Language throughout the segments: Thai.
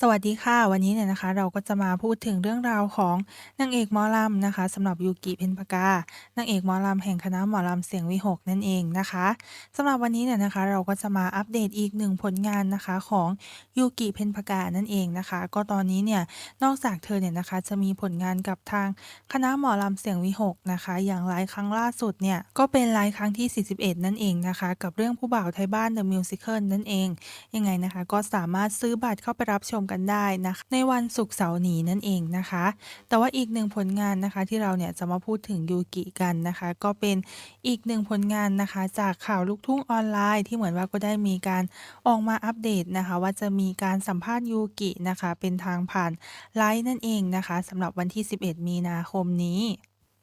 สวัสดีค่ะ วันนี้เนี่ยนะคะเราก็จะมาพูดถึงเรื่องราวของนางเอกหมอลำนะคะสำหรับยูกิเพ็ญปกานางเอกหมอลำแห่งคณะหมอลำเสียงวิหกนั่นเองนะคะสำหรับวันนี้เนี่ยนะคะ เราก็จะมาอัปเดตอีกหนึ่งผลงานนะคะของยูกิเพ็ญปกานั่นเองนะคะ ก็ตอนนี้เนี่ยนอกจากเธอเนี่ยนะคะจะมีผลงานกับทางคณะหมอลำเสียงวิหกนะคะ อย่างไลฟ์ครั้งล่าสุดเนี่ยก็เป็นไลฟ์ครั้งที่ 41 นั่นเองนะคะ กับเรื่องผู้บ่าวไทยบ้าน The Musical นั่นเองยังไงนะคะ ก็สามารถซื้อบัตรเข้าไปรับชมกันได้นะคะ ในวันศุกร์เสาร์นี้นั่นเองนะคะ แต่ว่าอีกหนึ่งผลงานนะคะที่เราเนี่ยจะมาพูดถึงยูกิกันนะคะ ก็เป็นอีกหนึ่งผลงานนะคะ จากข่าวลูกทุ่งออนไลน์ที่เหมือนว่าก็ได้มีการออกมาอัปเดตนะคะ ว่าจะมีการสัมภาษณ์ยูกินะคะ เป็นทางผ่านไลฟ์นั่นเองนะคะสำหรับวันที่ 11 มีนาคมนี้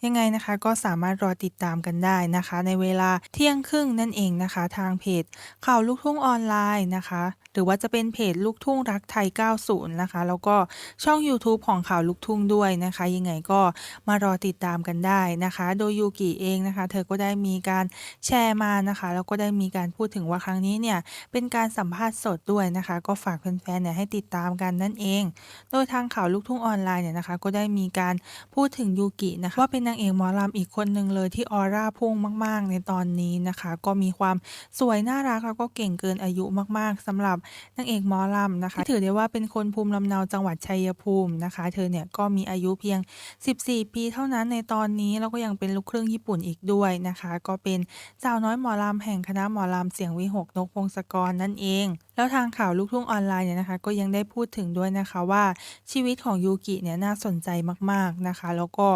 ยังไงนะคะก็สามารถรอติดตามกันได้นะคะ ในเวลาเที่ยงครึ่งนั่นเองนะคะ ทางเพจข่าวลูกทุ่งออนไลน์นะคะ หรือว่าจะเป็นเพจลูกทุ่งรักไทย 90 นะคะ แล้วก็ช่องยูทูบของข่าวลูกทุ่งด้วยนะคะ ยังไงก็มารอติดตามกันได้นะคะ โดยยูกิเองนะคะ เธอก็ได้มีการแชร์มานะคะแล้วก็ได้มีการพูดถึงว่าครั้งนี้เนี่ยเป็นการสัมภาษณ์สดด้วยนะคะ ก็ฝากแฟนๆเนี่ยให้ติดตามกันนั่นเอง โดยทางข่าวลูกทุ่งออนไลน์เนี่ยนะคะ ก็ได้มีการพูดถึงยูกินะคะว่าเป็นนางเอกหมอลำอีกคนหนึ่งเลยที่ออร่าพุ่งมาก ๆ ในตอนนี้นะคะ ก็มีความสวยน่ารักแล้วก็เก่งเกินอายุมาก ๆสำหรับนางเอกหมอลำนะคะที่ถือได้ว่าเป็นคนภูมิลำเนาจังหวัดชัยภูมินะคะ เธอเนี่ยก็มีอายุเพียง 14 ปีเท่านั้นในตอนนี้แล้วก็ยังเป็นลูกครึ่งญี่ปุ่นอีกด้วยนะคะ ก็เป็นสาวน้อยหมอลำแห่งคณะหมอลำเสียงวิหกนกพงศกรนั่นเอง แล้วทางข่าวลูกทุ่งออนไลน์เนี่ยนะคะ ก็ยังได้พูดถึงด้วยนะคะว่าชีวิตของยูกิเนี่ยน่าสนใจมากๆนะคะ แล้วก็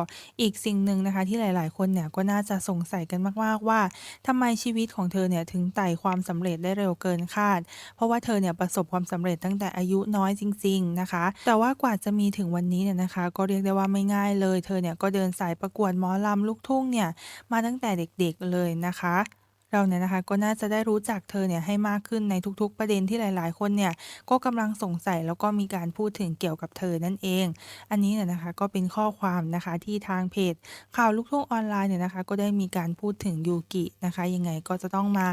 อีกสิ่งหนึ่งนะคะที่หลาย ๆ คนเนี่ยก็น่าจะสงสัยกันมากๆว่าทำไมชีวิตของเธอเนี่ยถึงไต่ความสำเร็จได้เร็วเกินคาด เพราะว่าเธอเนี่ยประสบความสำเร็จตั้งแต่อายุน้อยจริง ๆนะคะ แต่ว่ากว่าจะมีถึงวันนี้เนี่ยนะคะ ก็เรียกได้ว่าไม่ง่ายเลย เธอเนี่ยก็เดินสายประกวดหมอลำลูกทุ่งเนี่ยมาตั้งแต่เด็กๆเลยนะคะ เราเนี่ยนะคะก็น่าจะได้รู้จักเธอเนี่ยให้มากขึ้นในทุกๆ ประเด็นที่หลาย ๆ คนเนี่ยก็กำลังสงสัยแล้วก็มีการพูดถึงเกี่ยวกับเธอนั่นเอง อันนี้เนี่ยนะคะก็เป็นข้อความนะคะที่ทางเพจ ข่าวลูกทุ่งออนไลน์เนี่ยนะคะ ก็ได้มีการพูดถึงยูกินะคะ ยังไงก็จะต้องมา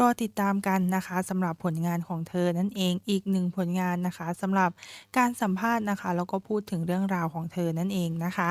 รอติดตามกันนะคะสำหรับผลงานของเธอนั่นเองอีกหนึ่งผลงานนะคะสำหรับการสัมภาษณ์นะคะ แล้วก็พูดถึงเรื่องราวของเธอนั่นเองนะคะ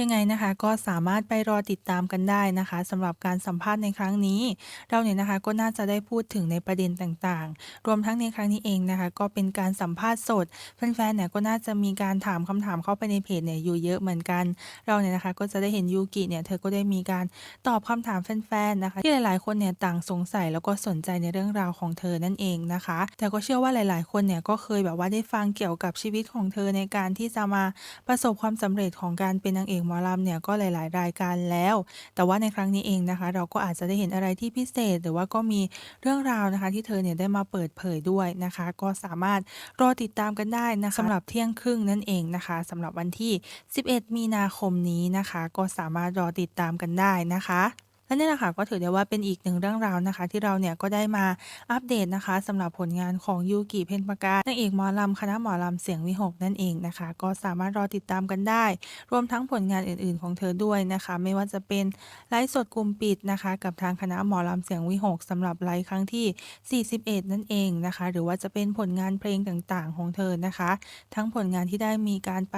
ยังไงนะคะก็สามารถไปรอติดตามกันได้นะคะสำหรับการสัมภาษณ์ในครั้งนี้ เราเนี่ยนะคะก็น่าจะได้พูดถึงในประเด็นต่างๆ รวมทั้งในครั้งนี้เองนะคะ ก็เป็นการสัมภาษณ์สดแฟนๆเนี่ยก็น่าจะมีการถามคำถามเข้าไปในเพจเนี่ยอยู่เยอะเหมือนกัน เราเนี่ยนะคะก็จะได้เห็นยูกิเนี่ยเธอก็ได้มีการตอบคำถามแฟนๆนะคะที่หลายๆคนเนี่ยต่างสงสัยแล้วก็สนใจในเรื่องราวของเธอนั่นเองนะคะ แต่ก็เชื่อว่าหลาย ๆ คนเนี่ยก็เคยแบบว่าได้ฟังเกี่ยวกับชีวิตของเธอในการที่จะมาประสบความสำเร็จของการเป็นนางเอกหมอลำเนี่ยก็หลาย ๆ รายการแล้ว แต่ว่าในครั้งนี้เองนะคะ เราก็อาจจะได้เห็นอะไรที่พิเศษ หรือว่าก็มีเรื่องราวนะคะ ที่เธอเนี่ยได้มาเปิดเผยด้วยนะคะ ก็สามารถรอติดตามกันได้นะคะสำหรับเที่ยงครึ่งนั่นเองนะคะสำหรับวันที่ 11 มีนาคมนี้นะคะ ก็สามารถรอติดตามกันได้นะคะ และนี่แหละค่ะก็ถือได้ว่าเป็นอีกหนึ่งเรื่องราวนะคะ ที่เราเนี่ยก็ได้มาอัปเดตนะคะสำหรับผลงานของยูกิเพ็ญปกานางเอกหมอลำคณะหมอลำเสียงวิหกนั่นเองนะคะ ก็สามารถรอติดตามกันได้ รวมทั้งผลงานอื่น ๆ ของเธอด้วยนะคะ ไม่ว่าจะเป็นไลฟ์สดกลุ่มปิดนะคะ กับทางคณะหมอลำเสียงวิหกสำหรับไลฟ์ครั้งที่ 41 นั่นเองนะคะ หรือว่าจะเป็นผลงานเพลงต่างๆ ของเธอนะคะ ทั้งผลงานที่ได้มีการไป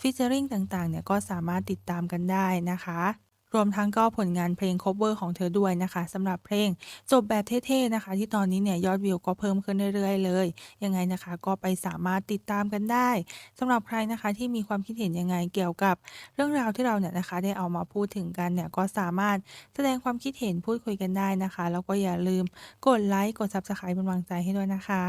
ฟิชเจอริงต่างๆเนี่ยก็สามารถติดตามกันได้นะคะ รวมทั้งก็ผลงานเพลงคเวอร์ของเธอด้วยนะคะสำหรับเพลงจบแบบเท่ๆนะคะ ที่ตอนนี้เนี่ยยอดวิวก็เพิ่มขึ้นเรื่อยๆ เลย ยังไงนะคะก็ไปสามารถติดตามกันได้สำหรับใครนะคะที่มีความคิดเห็นยังไงเกี่ยวกับเรื่องราวที่เราเนี่ยนะคะ ได้เอามาพูดถึงกันเนี่ยก็สามารถแสดงความคิดเห็นพูดคุยกันได้นะคะ แล้วก็อย่าลืมกดไลค์กด Subscribe เป็นกำลังใจให้ด้วยนะคะ